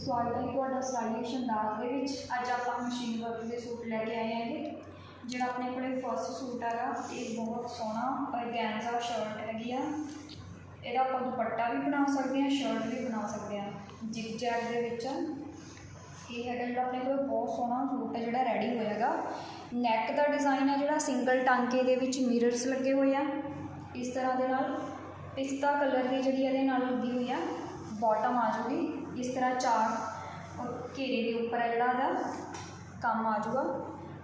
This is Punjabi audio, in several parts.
ਸਵਾਗਤ ਹੈ ਤੁਹਾਡਾ ਸਟਾਈਲਿਸ਼ ਅੰਦਾਜ਼ ਦੇ ਵਿੱਚ। ਅੱਜ ਆਪਾਂ ਮਸ਼ੀਨ ਵਰਕ ਦੇ ਸੂਟ ਲੈ ਕੇ ਆਏ ਹੈਗੇ। ਜਿਹੜਾ ਆਪਣੇ ਕੋਲੇ ਫਸਟ ਸੂਟ ਹੈਗਾ, ਇਹ ਬਹੁਤ ਸੋਹਣਾ ਔਰਗੈਂਜ਼ਾ ਸ਼ਰਟ ਹੈਗੀ ਆ। ਇਹਦਾ ਆਪਾਂ ਦੁਪੱਟਾ ਵੀ ਬਣਾ ਸਕਦੇ ਹਾਂ ਸ਼ਰਟ ਵੀ ਬਣਾ ਸਕਦੇ ਹਾਂ। ਜਿਗ ਦੇ ਵਿੱਚ। ਇਹ ਹੈਗਾ ਜਿਹੜਾ ਆਪਣੇ ਕੋਲ ਬਹੁਤ ਸੋਹਣਾ ਸੂਟ ਹੈ, ਜਿਹੜਾ ਰੈਡੀ ਹੋਇਆਗਾ ਨੈਕ ਦਾ ਡਿਜ਼ਾਈਨ ਹੈ ਜਿਹੜਾ ਸਿੰਗਲ ਟਾਂਕੇ ਦੇ ਵਿੱਚ ਮਿਰਰਸ ਲੱਗੇ ਹੋਏ ਆ। ਇਸ ਤਰ੍ਹਾਂ ਦੇ ਨਾਲ ਪਿਸਤਾ ਕਲਰ ਦੀ ਜਿਹੜੀ ਇਹਦੇ ਨਾਲ ਲੱਗੀ ਹੋਈ ਆ ਬਾਟਮ ਆ ਜੂਗੀ। ਇਸ ਤਰ੍ਹਾਂ ਚਾਰ ਘੇਰੇ ਦੇ ਉੱਪਰ ਹੈ ਜਿਹੜਾ ਇਹਦਾ ਕੰਮ ਆ ਜਾਊਗਾ।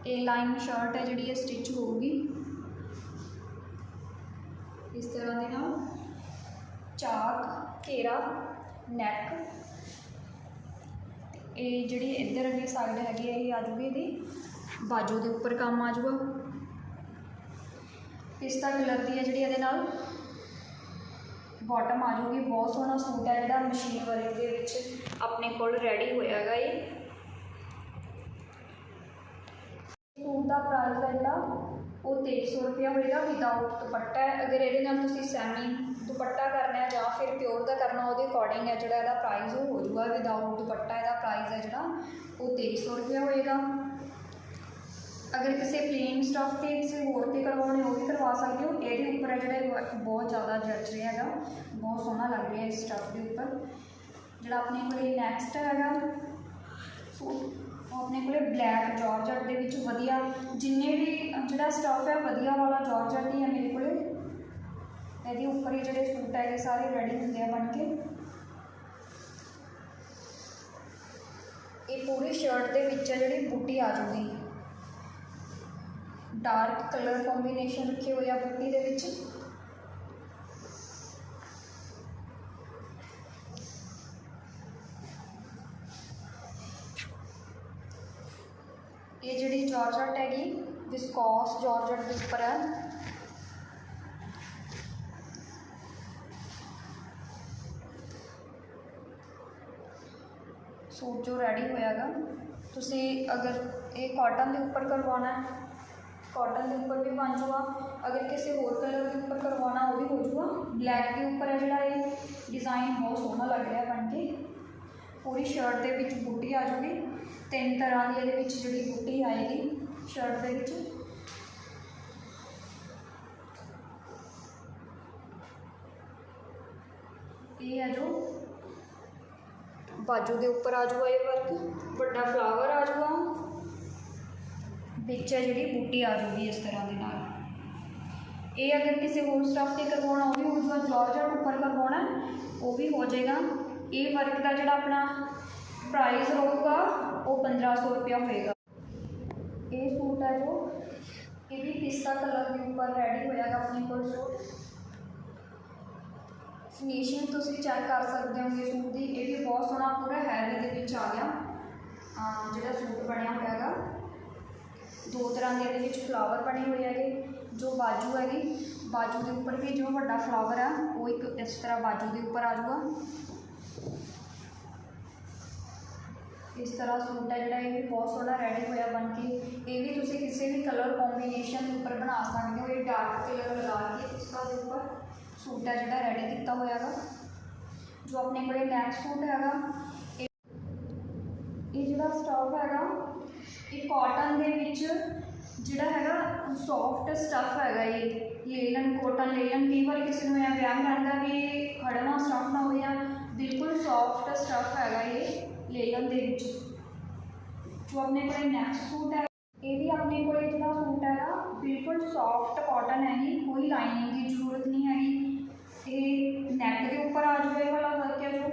ਇਹ ਲਾਈਨ ਸ਼ਰਟ ਹੈ ਜਿਹੜੀ, ਇਹ ਸਟਿਚ ਹੋਊਗੀ। ਇਸ ਤਰ੍ਹਾਂ ਦੇ ਨਾਲ ਚਾਕ, ਘੇਰਾ ਨੈਕ ਇਹ ਜਿਹੜੀ ਇੱਧਰ ਵਾਲੀ ਸਾਈਡ ਹੈਗੀ ਹੈ ਇਹ ਆ ਜੂਗੀ ਇਹਦੀ। ਬਾਜੂ ਦੇ ਉੱਪਰ ਕੰਮ ਆ ਜਾਊਗਾ। ਪਿਸਤਾ ਕਲਰ ਦੀ ਹੈ ਜਿਹੜੀ, ਇਹਦੇ ਨਾਲ ਬਾਟਮ ਆ ਜੂਗੀ ਬਹੁਤ ਸੋਹਣਾ ਸੂਟ ਹੈ ਜਿਹੜਾ ਮਸ਼ੀਨ ਵਰਕ ਦੇ ਵਿੱਚ ਆਪਣੇ ਕੋਲ ਰੈਡੀ ਹੋਇਆ ਹੈਗਾ ਇਹ। ਸੂਟ ਦਾ ਪ੍ਰਾਈਸ ਹੈ ਜਿਹੜਾ, ਉਹ 2300 ਰੁਪਇਆ ਹੋਏਗਾ ਵਿਦਆਊਟ ਦੁਪੱਟਾ ਹੈ। ਅਗਰ ਇਹਦੇ ਨਾਲ ਤੁਸੀਂ ਸੈਮੀ ਦੁਪੱਟਾ ਕਰਨਾ ਹੈ ਜਾਂ ਫਿਰ ਪਿਓਰ ਦਾ ਕਰਨਾ, ਉਹਦੇ ਅਕੋਰਡਿੰਗ ਹੈ ਜਿਹੜਾ ਇਹਦਾ ਪ੍ਰਾਈਸ ਉਹ ਹੋ ਜੂਗਾ ਵਿਦਆਊਟ ਦੁਪੱਟਾ ਇਹਦਾ ਪ੍ਰਾਈਸ ਹੈ ਜਿਹੜਾ, ਉਹ 2300 ਰੁਪਇਆ ਹੋਏਗਾ। ਅਗਰ ਕਿਸੇ ਪਲੇਨ ਸਟਫ ਤੇ ਕਿਸੇ ਹੋਰ ਤੇ ਕਰਵਾਉਣੇ ਉਹ ਵੀ ਕਰਵਾ ਸਕਦੇ ਹੋ। ਇਹਦੇ ਉੱਪਰ ਹੈ ਜਿਹੜਾ ਇਹ ਬਹੁਤ ਜ਼ਿਆਦਾ ਜੱਚ ਰਿਹਾ ਹੈਗਾ। ਬਹੁਤ ਸੋਹਣਾ ਲੱਗ ਰਿਹਾ ਇਸ ਸਟਫ ਦੇ ਉੱਪਰ। ਜਿਹੜਾ ਆਪਣੇ ਕੋਲੇ ਨੈਕਸਟ ਹੈਗਾ ਸੂਟ ਉਹ ਆਪਣੇ ਕੋਲੇ ਬਲੈਕ ਜਾਰਜਟ ਦੇ ਵਿੱਚ ਵਧੀਆ, ਜਿੰਨੇ ਵੀ ਜਿਹੜਾ ਸਟਫ ਹੈ ਵਧੀਆ ਵਾਲਾ ਜਾਰਜਟ ਹੀ ਹੈ ਮੇਰੇ ਕੋਲੇ। ਇਹਦੇ ਉੱਪਰ ਹੀ ਜਿਹੜੇ ਸੂਟ ਹੈਗੇ, ਸਾਰੇ ਰੈਡੀ ਹੁੰਦੇ ਆ ਬਣ ਕੇ। ਇਹ ਪੂਰੀ ਸ਼ਰਟ ਦੇ ਵਿੱਚ ਹੈ ਜਿਹੜੀ ਬੂਟੀ ਆ ਜੂਗੀ। ਡਾਰਕ ਕਲਰ ਕੰਬੀਨੇਸ਼ਨ ਰੱਖੇ ਹੋਏ ਆ ਬੂਟੀ ਦੇ ਵਿੱਚ ਇਹ ਜਿਹੜੀ ਜਾਰਜਟ ਹੈਗੀ ਵਿਸਕੋਸ ਜਾਰਜਟ ਦੇ ਉੱਪਰ ਹੈ ਸੂਟ ਜੋ ਰੈਡੀ ਹੋਇਆਗਾ ਤੁਸੀਂ ਅਗਰ ਇਹ ਕਾਟਨ ਦੇ ਉੱਪਰ ਕਰਵਾਉਣਾ ਹੈ ਕਾਟਨ ਦੇ ਉੱਪਰ ਵੀ ਬਣ ਜਾਊਗਾ ਅਗਰ ਕਿਸੇ ਹੋਰ ਕਲਰ ਦੇ ਉੱਪਰ ਕਰਵਾਉਣਾ, ਉਹ ਵੀ ਹੋ ਜਾਊਗਾ ਬਲੈਕ ਦੇ ਉੱਪਰ ਹੈ ਜਿਹੜਾ ਇਹ। ਡਿਜ਼ਾਈਨ ਬਹੁਤ ਸੋਹਣਾ ਲੱਗ ਰਿਹਾ ਬਣ ਕੇ। ਪੂਰੀ ਸ਼ਰਟ ਦੇ ਵਿੱਚ ਬੂਟੀ ਆ ਜੂਗੀ। ਤਿੰਨ ਤਰ੍ਹਾਂ ਦੀ ਇਹਦੇ ਵਿੱਚ ਜਿਹੜੀ ਬੂਟੀ ਆਏਗੀ ਸ਼ਰਟ ਦੇ ਵਿੱਚ। ਇਹ ਹੈ ਜੋ। ਬਾਜੂ ਦੇ ਉੱਪਰ ਆ ਜਾਊਗਾ ਇਹ ਵਰਕ ਵੱਡਾ ਫਲਾਵਰ ਆ ਜਾਊਗਾ ਵਿੱਚ ਹੈ ਜਿਹੜੀ ਬੂਟੀ ਆ ਜੂਗੀ ਇਸ ਤਰ੍ਹਾਂ ਦੇ ਨਾਲ। ਇਹ ਅਗਰ ਕਿਸੇ ਹੋਰ ਸਟਾਫ ਤੇ ਕਰਵਾਉਣਾ ਉਹ ਵੀ ਹੋ ਜੂਗਾ ਜਾਰਜਟ ਉੱਪਰ ਕਰਵਾਉਣਾ, ਉਹ ਵੀ ਹੋ ਜਾਏਗਾ। ਇਹ ਵਰਕ ਦਾ ਜਿਹੜਾ ਆਪਣਾ ਪ੍ਰਾਈਸ ਰਹੂਗਾ, ਉਹ 1500 ਰੁਪਇਆ ਹੋਏਗਾ। ਇਹ ਸੂਟ ਹੈ ਜੋ, ਇਹ ਵੀ ਪਿਸਤਾ ਕਲਰ ਦੇ ਉੱਪਰ ਰੈਡੀ ਹੋਇਆਗਾ ਆਪਣੇ ਕੋਲ ਸੂਟ ਫਿਨਿਸ਼ਿੰਗ ਤੁਸੀਂ ਚੈੱਕ ਕਰ ਸਕਦੇ ਹੋ ਇਹ ਸੂਟ ਦੀ। ਇਹ ਵੀ ਬਹੁਤ ਸੋਹਣਾ ਪੂਰਾ ਹੈਵੀ ਦੇ ਵਿੱਚ ਆ ਗਿਆ। ਜਿਹੜਾ ਸੂਟ ਬਣਿਆ ਹੋਇਆ ਹੈਗਾ ਦੋ ਤਰ੍ਹਾਂ ਦੇ ਇਹਦੇ ਵਿੱਚ ਫਲਾਵਰ ਬਣੇ ਹੋਏ ਹੈਗੇ, ਜੋ ਬਾਜੂ ਹੈਗੀ, ਬਾਜੂ ਦੇ ਉੱਪਰ ਵੀ ਜੋ ਵੱਡਾ ਫਲਾਵਰ ਆ, ਉਹ ਇੱਕ ਇਸ ਤਰ੍ਹਾਂ ਬਾਜੂ ਦੇ ਉੱਪਰ ਆ ਜਾਊਗਾ। ਇਸ ਤਰ੍ਹਾਂ ਸੂਟ ਹੈ ਜਿਹੜਾ, ਇਹ ਵੀ ਬਹੁਤ ਸੋਹਣਾ ਰੈਡੀ ਹੋਇਆ ਬਣ ਕੇ। ਇਹ ਵੀ ਤੁਸੀਂ ਕਿਸੇ ਵੀ ਕਲਰ ਕੰਬੀਨੇਸ਼ਨ ਦੇ ਉੱਪਰ ਬਣਾ ਸਕਦੇ ਹੋ, ਇਹ ਡਾਰਕ ਕਲਰ ਲਗਾ ਕੇ ਇਸ ਤਰ੍ਹਾਂ ਦੇ ਉੱਪਰ ਸੂਟ ਹੈ ਜਿਹੜਾ ਰੈਡੀ ਕੀਤਾ ਹੋਇਆ ਹੈਗਾ। ਜੋ ਆਪਣੇ ਕੋਲੇ ਨੈਕਸਟ ਸੂਟ ਹੈਗਾ, ਇਹ ਜਿਹੜਾ ਸਟਫ ਹੈਗਾ ਇਹ ਕਾਟਨ ਦੇ ਵਿੱਚ ਜਿਹੜਾ ਹੈਗਾ ਸੌਫਟ ਸਟੱਫ ਹੈਗਾ ਇਹ ਲੇਲਨ ਕੋਟਨ ਲੇਲਨ ਕਈ ਵਾਰ ਕਿਸੇ ਨੂੰ ਇਹ ਵਿਆਹ ਰਹਿੰਦਾ ਵੀ ਖੜਨਾ ਸਟੱਫ ਨਾ ਹੋਇਆ ਬਿਲਕੁਲ ਸੌਫਟ ਸਟੱਫ ਹੈਗਾ ਇਹ ਲੇਲਨ ਦੇ ਵਿੱਚ। ਜੋ ਆਪਣੇ ਕੋਲ ਨੈਕਸਟ ਸੂਟ ਹੈ, ਇਹ ਵੀ ਆਪਣੇ ਕੋਲ ਜਿਹੜਾ ਸੂਟ ਹੈਗਾ, ਬਿਲਕੁਲ ਸੌਫਟ ਕਾਟਨ ਜੀ, ਕੋਈ ਲਾਈਨਿੰਗ ਦੀ ਜ਼ਰੂਰਤ ਨਹੀਂ ਹੈਗੀ। ਇਹ ਨੈਕ ਦੇ ਉੱਪਰ ਆ ਜਾਵੇ ਵਾਲਾ ਵਰਕ ਹੈ ਜੋ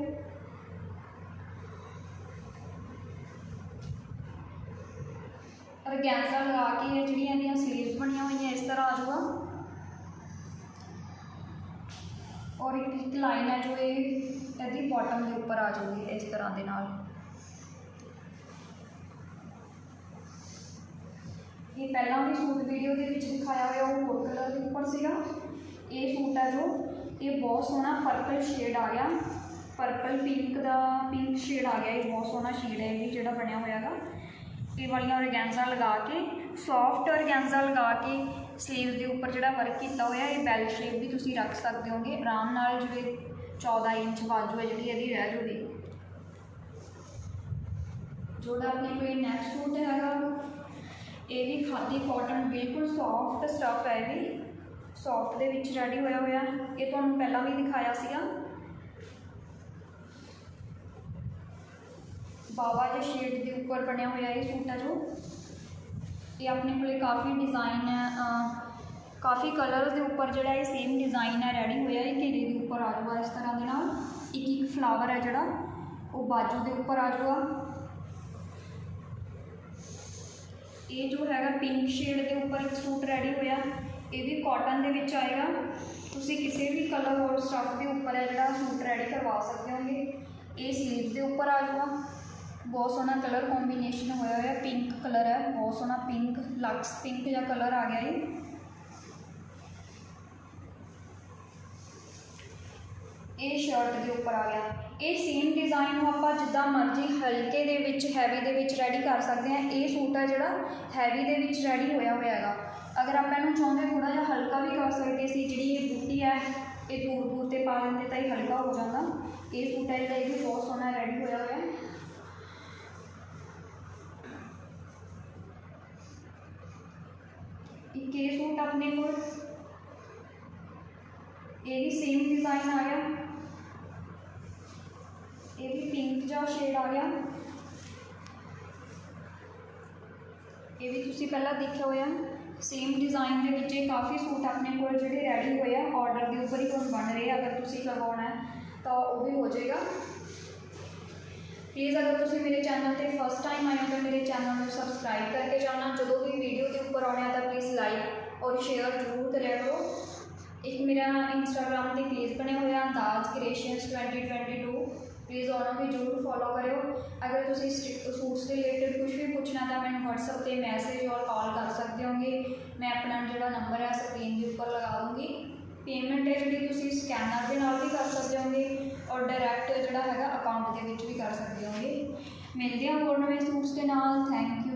ਔਰਗੈਂਜ਼ਾ ਲਗਾ ਕੇ ਜਿਹੜੀਆਂ ਇਹਦੀਆਂ ਸਲੀਵਸ ਬਣੀਆਂ ਹੋਈਆਂ ਇਸ ਤਰ੍ਹਾਂ ਆ ਜਾਊਗਾ। ਔਰ ਇੱਕ ਇੱਕ ਲਾਈਨ ਹੈ ਜੋ ਇਹ ਇਹਦੀ ਬਾਟਮ ਦੇ ਉੱਪਰ ਆ ਜਾਊਗੀ ਇਸ ਤਰ੍ਹਾਂ ਦੇ ਨਾਲ। ਇਹ ਪਹਿਲਾਂ ਵੀ ਸੂਟ ਵੀਡੀਓ ਦੇ ਵਿੱਚ ਦਿਖਾਇਆ ਹੋਇਆ, ਉਹ ਹੋਰ ਕਲਰ ਦੇ ਉੱਪਰ ਸੀਗਾ। ਇਹ ਸੂਟ ਹੈ ਜੋ ਇਹ ਬਹੁਤ ਸੋਹਣਾ ਪਰਪਲ ਸ਼ੇਡ ਆ ਗਿਆ। ਪਰਪਲ ਪਿੰਕ ਦਾ ਪਿੰਕ ਸ਼ੇਡ ਆ ਗਿਆ, ਇਹ ਬਹੁਤ ਸੋਹਣਾ ਸ਼ੇਡ ਹੈ ਇਹ ਜਿਹੜਾ ਬਣਿਆ ਹੋਇਆ ਹੈਗਾ। ਇਹ ਵਾਲੀਆਂ ਔਰਗੈਂਜ਼ਾ ਲਗਾ ਕੇ ਸੌਫਟ ਔਰਗੈਂਜ਼ਾ ਲਗਾ ਕੇ ਸਲੀਵਸ ਦੇ ਉੱਪਰ ਜਿਹੜਾ ਵਰਕ ਕੀਤਾ ਹੋਇਆ, ਇਹ ਬੈਲ ਸ਼ੇਪ ਵੀ ਤੁਸੀਂ ਰੱਖ ਸਕਦੇ ਹੋਗੇ। ਆਰਾਮ ਨਾਲ ਜਿਵੇਂ 14 ਇੰਚ ਬਾਜੂ ਹੈ, ਜਿਹੜੀ ਇਹਦੀ ਰਹਿ ਜੂਗੀ। ਜਿਹੜਾ ਆਪਣੇ ਕੋਈ ਨੈਕ ਸੂਟ ਹੈਗਾ ਇਹ ਵੀ ਖਾਦੀ ਕਾਟਨ ਬਿਲਕੁਲ ਸੌਫਟ ਸਟਫ ਹੈ ਇਹ ਵੀ। ਸੌਫਟ ਦੇ ਵਿੱਚ ਰੈਡੀ ਹੋਇਆ ਹੋਇਆ। ਇਹ ਤੁਹਾਨੂੰ ਪਹਿਲਾਂ ਵੀ ਦਿਖਾਇਆ ਸੀਗਾ। ਬਾਵਾ ਦੇ ਸ਼ੇਡ ਦੇ ਉੱਪਰ ਬਣਿਆ ਹੋਇਆ ਇਹ ਸੂਟ ਹੈ ਜੋ। ਇਹ ਆਪਣੇ ਕੋਲੇ ਕਾਫੀ ਡਿਜ਼ਾਈਨ ਹੈ ਕਾਫੀ ਕਲਰਸ ਦੇ ਉੱਪਰ ਜਿਹੜਾ ਇਹ ਸੇਮ ਡਿਜ਼ਾਈਨ ਹੈ ਰੈਡੀ ਹੋਇਆ ਇਹ ਘੇਰੇ ਦੇ ਉੱਪਰ ਆ ਜਾਊਗਾ ਇਸ ਤਰ੍ਹਾਂ ਦੇ ਨਾਲ। ਇੱਕ ਇੱਕ ਫਲਾਵਰ ਹੈ ਜਿਹੜਾ, ਉਹ ਬਾਜੂ ਦੇ ਉੱਪਰ ਆ ਜਾਊਗਾ। ਇਹ ਜੋ ਹੈਗਾ ਪਿੰਕ ਸ਼ੇਡ ਦੇ ਉੱਪਰ ਇੱਕ ਸੂਟ ਰੈਡੀ ਹੋਇਆ, ਇਹ ਵੀ ਕਾਟਨ ਦੇ ਵਿੱਚ ਆਏਗਾ। ਤੁਸੀਂ ਕਿਸੇ ਵੀ ਕਲਰ ਹੋਰ ਸਟੱਫ ਦੇ ਉੱਪਰ ਹੈ ਜਿਹੜਾ ਸੂਟ ਰੈਡੀ ਕਰਵਾ ਸਕਦੇ ਹੋਗੇ। ਇਹ ਸਲੀਵਸ ਦੇ ਉੱਪਰ ਆ ਜਾਊਗਾ। ਬਹੁਤ ਸੋਹਣਾ ਕਲਰ ਕੰਬੀਨੇਸ਼ਨ ਹੋਇਆ ਹੋਇਆ ਪਿੰਕ ਕਲਰ ਹੈ, ਬਹੁਤ ਸੋਹਣਾ ਪਿੰਕ ਲਕਸ ਪਿੰਕ ਜਿਹਾ ਕਲਰ ਆ ਗਿਆ ਇਹ ਇਹ ਸ਼ਰਟ ਦੇ ਉੱਪਰ ਆ ਗਿਆ। ਇਹ ਸੇਮ ਡਿਜ਼ਾਈਨ ਨੂੰ ਆਪਾਂ ਜਿੱਦਾਂ ਮਰਜ਼ੀ ਹਲਕੇ ਦੇ ਵਿੱਚ ਹੈਵੀ ਦੇ ਵਿੱਚ ਰੈਡੀ ਕਰ ਸਕਦੇ ਹਾਂ। ਇਹ ਸੂਟ ਹੈ ਜਿਹੜਾ ਹੈਵੀ ਦੇ ਵਿੱਚ ਰੈਡੀ ਹੋਇਆ ਹੋਇਆ ਹੈਗਾ। ਅਗਰ ਆਪਾਂ ਇਹਨੂੰ ਚਾਹੁੰਦੇ ਥੋੜਾ ਜਿਹਾ ਹਲਕਾ ਵੀ ਕਰ ਸਕਦੇ ਸੀ, ਜਿਹੜੀ ਇਹ ਬੂਟੀ ਹੈ, ਇਹ ਦੂਰ ਦੂਰ ਤੇ ਪਾ ਦਿੰਦੇ ਤਾਂ ਇਹ ਹਲਕਾ ਹੋ ਜਾਂਦਾ। ਇਹ ਸੂਟ ਹੈ ਜਿਹੜਾ, ਇਹ ਵੀ ਬਹੁਤ ਸੋਹਣਾ ਰੈਡੀ ਹੋਇਆ ਹੋਇਆ ਹੈ। ਇੱਕ ਇਹ ਸੂਟ ਆਪਣੇ ਕੋਲ ਇਹ ਵੀ ਸੇਮ ਡਿਜ਼ਾਈਨ ਆ ਗਿਆ ਇਹ ਵੀ ਪਿੰਕ ਜਿਹਾ ਸ਼ੇਡ ਆ ਗਿਆ ਇਹ ਵੀ ਤੁਸੀਂ ਪਹਿਲਾਂ ਦੇਖਿਆ ਹੋਇਆ ਸੇਮ ਡਿਜ਼ਾਈਨ ਦੇ ਵਿੱਚ ਇਹ ਕਾਫੀ ਸੂਟ ਆਪਣੇ ਕੋਲ ਜਿਹੜੇ ਰੈਡੀ ਹੋਏ ਆ ਆਰਡਰ ਦੇ ਉੱਪਰ ਹੀ ਹੁਣ ਬਣ ਰਹੇ ਆ ਅਗਰ ਤੁਸੀਂ ਕਰਵਾਉਣਾ ਹੈ ਤਾਂ ਉਹ ਵੀ ਹੋ ਜਾਏਗਾ ਪਲੀਜ਼ ਅਗਰ ਤੁਸੀਂ ਮੇਰੇ ਚੈਨਲ ਤੇ ਫਸਟ ਟਾਈਮ ਆਏ ਹੋ ਤਾਂ ਮੇਰੇ ਚੈਨਲ ਨੂੰ ਸਬਸਕ੍ਰਾਈਬ ਕਰਕੇ ਜਾਣਾ। ਜਦੋਂ ਵੀ ਵੀਡੀਓ ਦੇ ਉੱਪਰ ਆਉਣਾ ਤਾਂ ਪਲੀਜ਼ ਲਾਈਕ ਔਰ ਸ਼ੇਅਰ ਜ਼ਰੂਰ ਕਰਿਆ ਕਰੋ। ਇੱਕ ਮੇਰਾ ਇੰਸਟਾਗ੍ਰam ਤੇ ਪੇਜ ਬਣਿਆ ਹੋਇਆ ਅੰਦਾਜ਼ ਕ੍ਰੀਏਸ਼ਨਸ 2022 ਪਲੀਜ਼ ਉਹਨਾਂ ਨੂੰ ਜ਼ਰੂਰ ਫੋਲੋ ਕਰਿਓ। ਅਗਰ ਤੁਸੀਂ ਸੂਟਸ ਦੇ ਰਿਲੇਟਡ ਕੁਝ ਵੀ ਪੁੱਛਣਾ ਤਾਂ ਮੈਨੂੰ WhatsApp ਤੇ ਮੈਸੇਜ ਔਰ ਕਾਲ ਕਰ ਸਕਦੇ ਹੋਗੇ। ਮੈਂ ਆਪਣਾ ਜਿਹੜਾ ਨੰਬਰ ਹੈ ਸਕਰੀਨ ਦੇ ਉੱਪਰ ਲਗਾ ਦੂੰਗੀ ਪੇਮੈਂਟ ਹੈ ਜਿਹੜੀ ਤੁਸੀਂ ਸਕੈਨਰ ਦੇ ਨਾਲ ਵੀ ਕਰ ਸਕਦੇ ਹੋਗੇ। ਔਰ ਡਾਇਰੈਕਟ ਜਿਹੜਾ ਹੈਗਾ ਅਕਾਊਂਟ ਦੇ ਵਿੱਚ ਵੀ ਕਰ ਸਕਦੇ ਹੋਗੇ। ਮਿਲਦੇ ਹਾਂ ਹੋਰ ਨਵੇਂ ਸੂਟਸ ਦੇ ਨਾਲ। Thank you